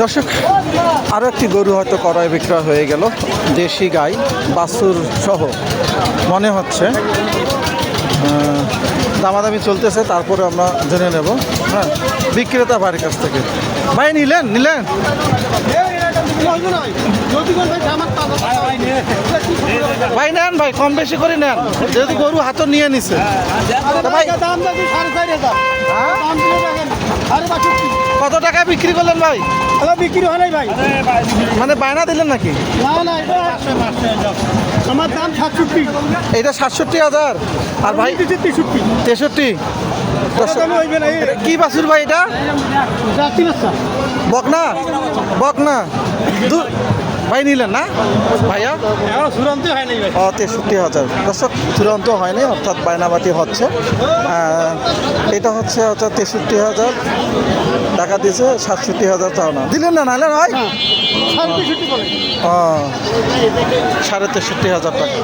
দর্শক আরও একটি গরু হয়তো করায় বিক্রয় হয়ে গেল দেশি গাই বাছুর সহ। মনে হচ্ছে দামাদামি চলতেছে তারপরে আমরা জেনে নেব। হ্যাঁ বিক্রেতা বাড়ির কাছ থেকে। ভাই নিলেন নিলেন? ভাই নেন ভাই কম বেশি করে নেন। যদি গরু হাত নিয়ে নিছে। ভাই? কত টাকা বিক্রি করলেন ভাই? বিক্রি হয় নাই ভাই। মানে বায়না দিলেন নাকি? না না এটা আমার দাম সাতষট্টি। এটা সাতষট্টি হাজার। আর ভাই তেষট্টি। তেষট্টি? কি বাছুর ভাই এটা? বকনা? বকনা। ভাই নিলেন না? ভাইয়া? চূড়ান্ত হয় নাই ভাই। ও তেষট্টি হাজার। দর্শক চূড়ান্ত হয়নি অর্থাৎ বায়নাবাটি হচ্ছে। এটা হচ্ছে হচ্ছে তেষট্টি হাজার টাকা দিয়েছে সাতষট্টি হাজার চাও না। দিলেন না নাহলে ভাই সাড়ে তেষট্টি সাড়ে তেষট্টি হাজার টাকা।